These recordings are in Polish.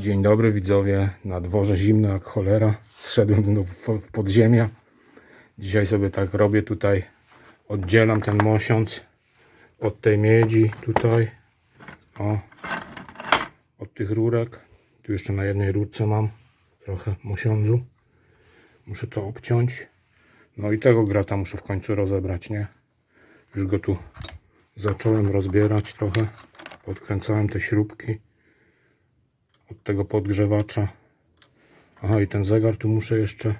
Dzień dobry widzowie, na dworze zimno jak cholera, zszedłem do, podziemia. Dzisiaj sobie tak robię tutaj, oddzielam ten mosiąc od tej miedzi tutaj, o, od tych rurek. Tu jeszcze na jednej rurce mam trochę mosiądzu. Muszę to obciąć. No i tego grata muszę w końcu rozebrać, nie? Już go tu zacząłem rozbierać trochę. Podkręcałem te śrubki od tego podgrzewacza. Aha, i ten zegar tu muszę jeszcze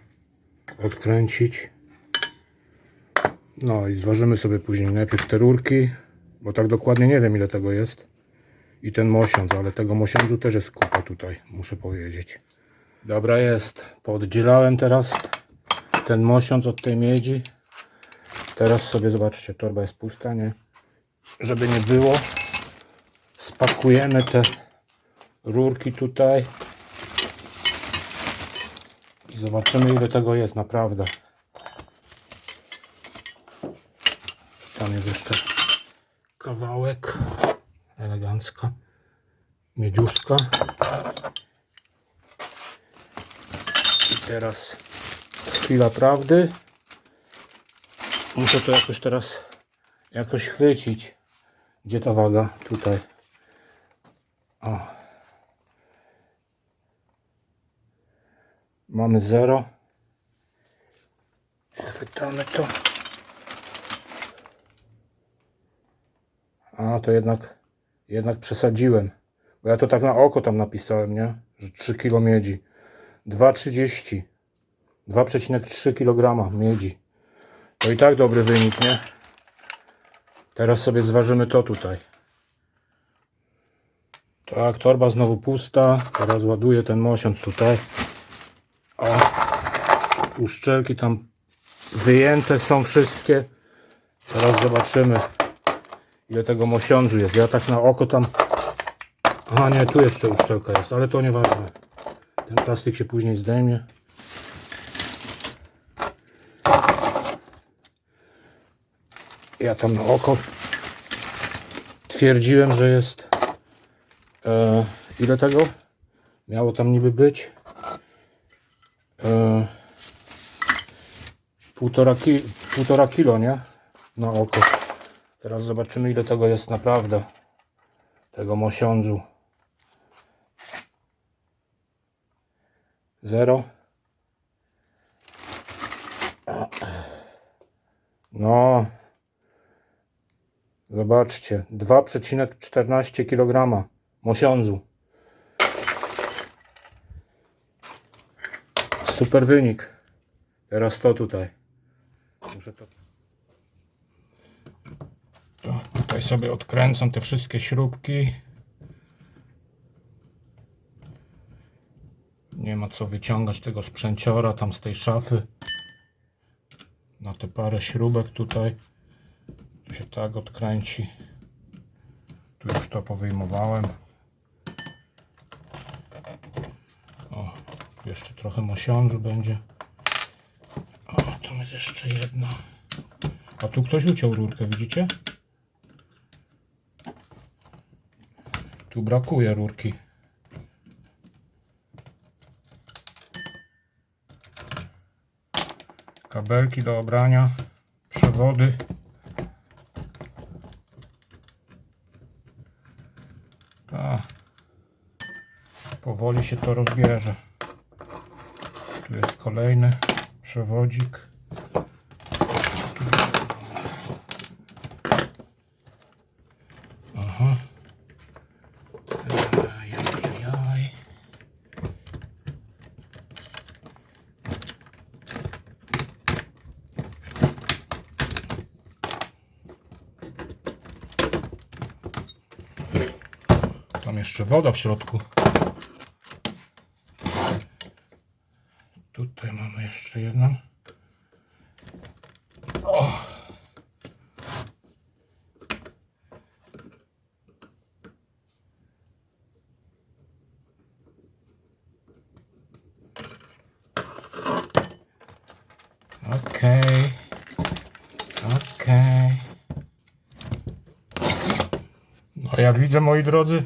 odkręcić. No i zważymy sobie później najpierw te rurki, bo tak dokładnie nie wiem ile tego jest. I ten mosiądz, ale tego mosiądzu też jest kupa tutaj, muszę powiedzieć. Dobra jest, poddzielałem teraz ten mosiądz od tej miedzi. Teraz sobie zobaczcie, torba jest pusta, nie? Żeby nie było, spakujemy te rurki tutaj. I zobaczymy ile tego jest naprawdę. Tam jest jeszcze kawałek. Elegancka miedziuszka. I teraz chwila prawdy. Muszę to jakoś teraz jakoś chwycić gdzie ta waga tutaj. O Mamy 0. Chwytamy to. A, to jednak, jednak przesadziłem. Bo ja to tak na oko tam napisałem, nie? Że 3 kg miedzi. 2,30. 2,3 kg miedzi. To i tak dobry wynik, nie? Teraz sobie zważymy to tutaj. Tak, torba znowu pusta. Teraz ładuję ten mosiąc tutaj. O, uszczelki tam wyjęte są wszystkie. Teraz zobaczymy ile tego mosiądzu jest. Ja tak na oko tam... A nie, tu jeszcze uszczelka jest, ale to nieważne. Ten plastik się później zdejmie. Ja tam na oko twierdziłem, że jest... E, ile tego? Miało tam niby być? E, półtora, ki, półtora kilo, nie? Na oko. Teraz zobaczymy ile tego jest naprawdę. Tego mosiądzu. Zero. No. Zobaczcie. 2,14 kg mosiądzu. Super wynik. Teraz to tutaj. Muszę to... to. Tutaj sobie odkręcam te wszystkie śrubki. Nie ma co wyciągać tego sprzęciora tam z tej szafy. Na te parę śrubek tutaj. Tu się tak odkręci. Tu już to powyjmowałem. O, jeszcze trochę mosiądzu będzie. O, tam jest jeszcze jedna. A tu ktoś uciął rurkę, widzicie? Tu brakuje rurki. Kabelki do obrania, przewody. Tak. Powoli się to rozbierze. Tu jest kolejny przewodzik. Aha. Tam jeszcze woda w środku. Mamy jeszcze jedną. O! No jak widzę moi drodzy,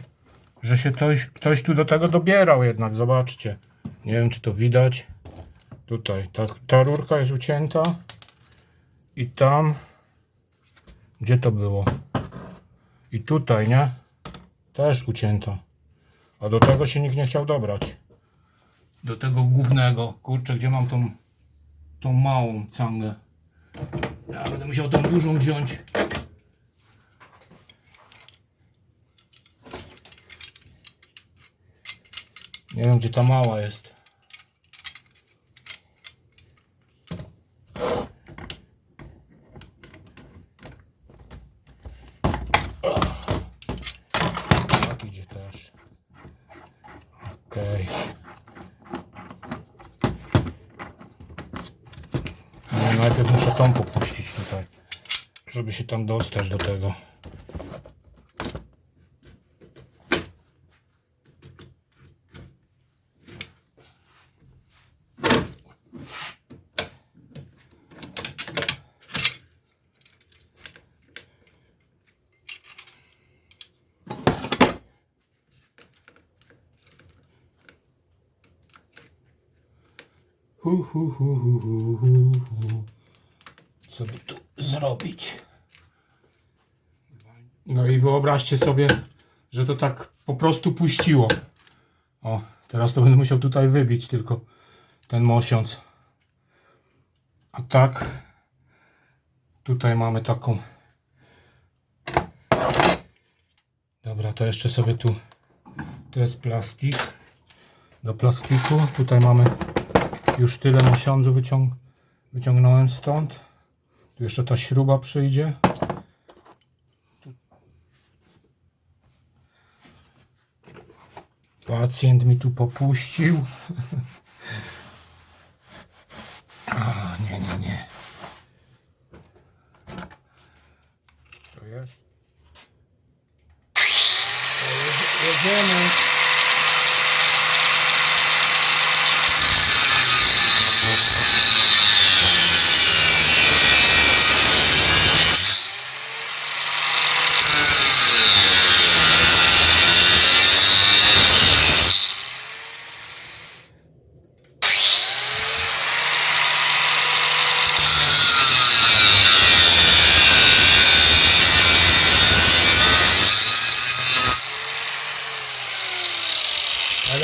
że się ktoś, ktoś tu do tego dobierał jednak, zobaczcie. Nie wiem, czy to widać. Tutaj, ta, ta rurka jest ucięta. I tam, gdzie to było? I tutaj, nie? Też ucięta. A do tego się nikt nie chciał dobrać. Do tego głównego. Kurczę, gdzie mam tą, tą małą cangę? Ja będę musiał tą dużą wziąć. Nie wiem, gdzie ta mała jest. Tak idzie też. Okej. No, najpierw muszę tą popuścić tutaj, żeby się tam dostać do tego. Hu, hu, hu, hu, hu, hu, hu. Co by tu zrobić? No i wyobraźcie sobie, że to tak po prostu puściło. O, teraz to będę musiał tutaj wybić tylko ten mosiąc. A tak, tutaj mamy taką. Dobra, to jeszcze sobie tu, to jest plastik. Do plastiku, tutaj mamy już tyle mosiądzu wyciąg wyciągnąłem stąd. Tu jeszcze ta śruba przyjdzie. Pacjent mi tu popuścił. A, nie, nie, nie. To jest. Jedziemy.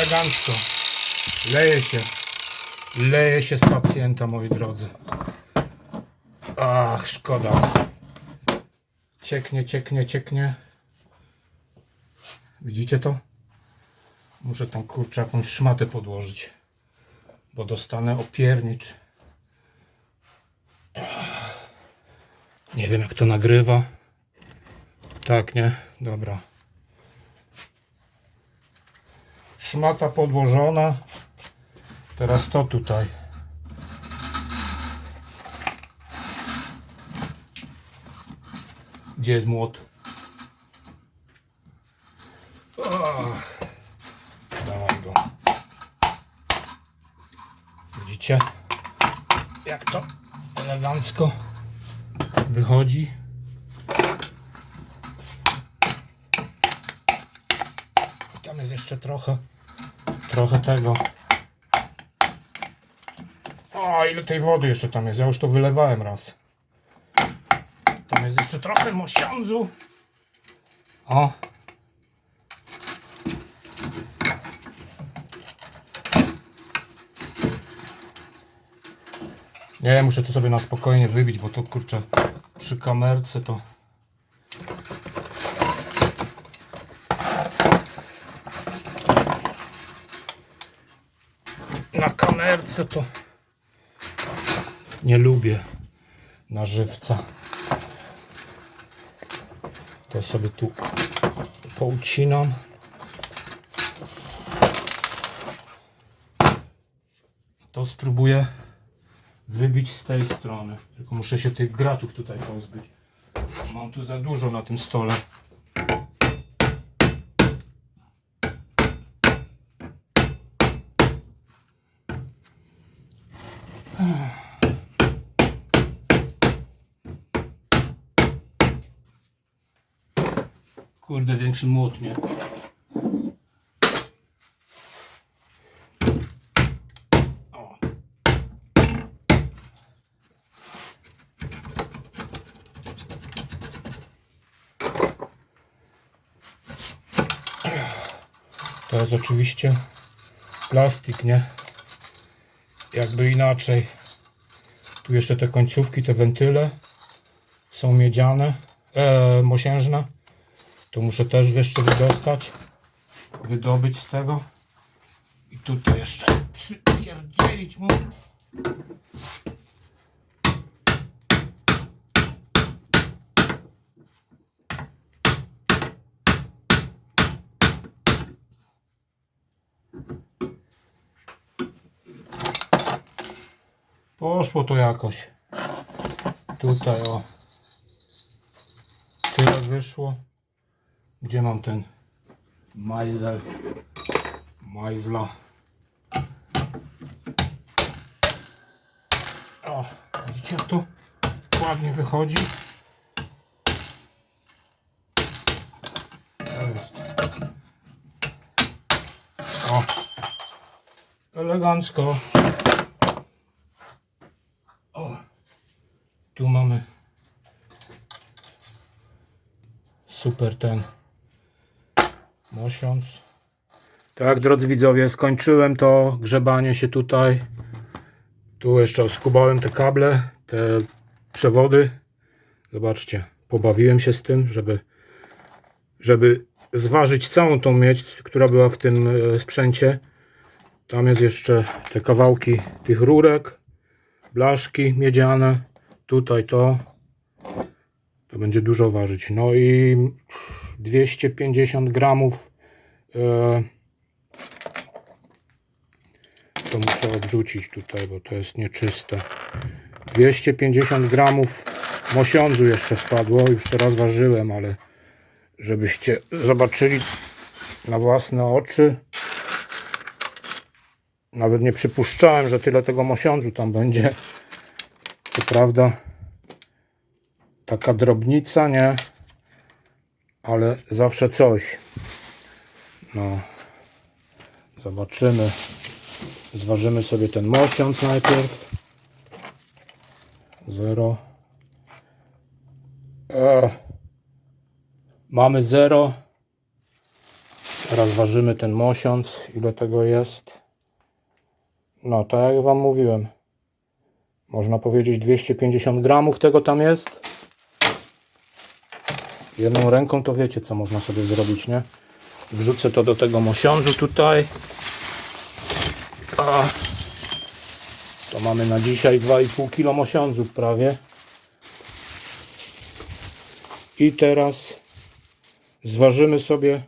Elegancko. Leje się. Leje się z pacjenta, moi drodzy. Ach, szkoda. Cieknie, cieknie, cieknie. Widzicie to? Muszę tam kurczę jakąś szmatę podłożyć. Bo dostanę opiernicz. Nie wiem jak to nagrywa. Tak, nie? Dobra. Szmata podłożona. Teraz to tutaj. Gdzie jest młot? Go. Widzicie? Jak to elegancko wychodzi. Jest jeszcze trochę, trochę tego. O, ile tej wody jeszcze tam jest? Ja już to wylewałem raz. Tam jest jeszcze trochę mosiądzu. O. Nie, muszę to sobie na spokojnie wybić, bo to kurczę przy kamerce to na kamerce to nie lubię na żywca. To sobie tu poucinam. To spróbuję wybić z tej strony. Tylko muszę się tych gratów tutaj pozbyć. Mam tu za dużo na tym stole. Kurde, większy młot, nie? To jest oczywiście plastik, nie? Jakby inaczej. Tu jeszcze te końcówki, te wentyle są miedziane, e, mosiężne. To muszę też jeszcze wydostać, wydobyć z tego. I tutaj jeszcze przypierdzielić mu. Poszło to jakoś. Tutaj o. Tyle wyszło. Gdzie mam ten majzel? Majzla. O, widzicie jak to ładnie wychodzi? Jest. O, elegancko. O, tu mamy super ten mosiąc. Tak, drodzy widzowie, skończyłem to grzebanie się tutaj. Tu jeszcze skubałem te kable, te przewody. Zobaczcie, pobawiłem się z tym, żeby, żeby zważyć całą tą miedź, która była w tym e, sprzęcie. Tam jest jeszcze te kawałki tych rurek, blaszki miedziane. Tutaj to. To będzie dużo ważyć. No i 250 gramów to muszę odrzucić tutaj, bo to jest nieczyste. 250 gramów mosiądzu jeszcze wpadło. Już teraz ważyłem, ale żebyście zobaczyli na własne oczy. Nawet nie przypuszczałem, że tyle tego mosiądzu tam będzie. Co prawda taka drobnica, nie? Ale zawsze coś. No. Zobaczymy. Zważymy sobie ten mosiąc najpierw. Zero. E, mamy zero. Teraz ważymy ten mosiąc. Ile tego jest? No, tak jak Wam mówiłem. Można powiedzieć 250 gramów tego tam jest. Jedną ręką to wiecie, co można sobie zrobić, nie? Wrzucę to do tego mosiądzu tutaj. A, to mamy na dzisiaj 2,5 kg mosiądzu prawie. I teraz zważymy sobie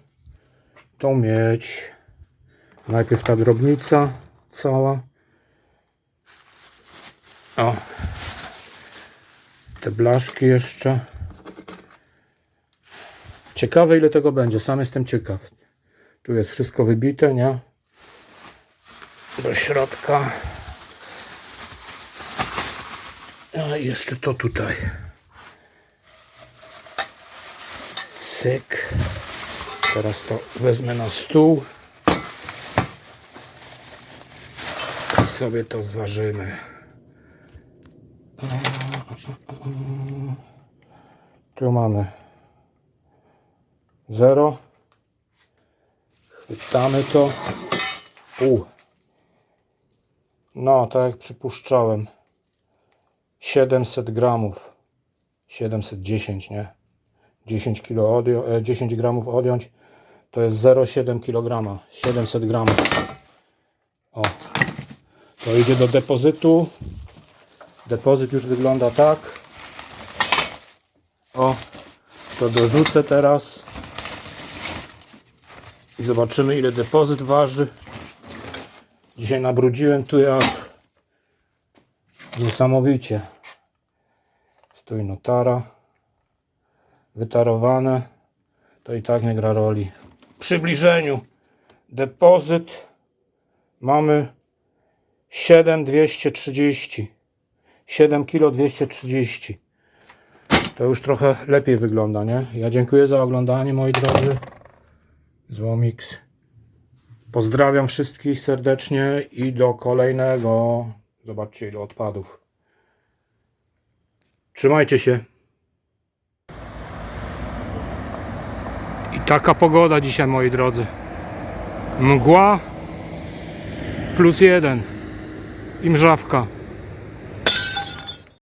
tą miedź. Najpierw ta drobnica cała. O. Te blaszki jeszcze. Ciekawe ile tego będzie, sam jestem ciekaw. Tu jest wszystko wybite, nie? Do środka. A jeszcze to tutaj. Cyk. Teraz to wezmę na stół. I sobie to zważymy. Tu mamy 0. Chwytamy to. U. No, tak jak przypuszczałem. 700 gramów. 710, nie? 10 kilo odjąć, e, 10 gramów odjąć to jest 0,7 kg. 700 gramów. O. To idzie do depozytu. Depozyt już wygląda tak. O. To dorzucę teraz. I zobaczymy ile depozyt waży. Dzisiaj nabrudziłem tu jak niesamowicie. Stoi notara. Wytarowane. To i tak nie gra roli. W przybliżeniu depozyt mamy 7230. 7 kg 230. To już trochę lepiej wygląda, nie? Ja dziękuję za oglądanie moi drodzy. Złomix. Pozdrawiam wszystkich serdecznie i do kolejnego. Zobaczcie ile odpadów. Trzymajcie się. I taka pogoda dzisiaj, moi drodzy. Mgła plus jeden i mrzawka.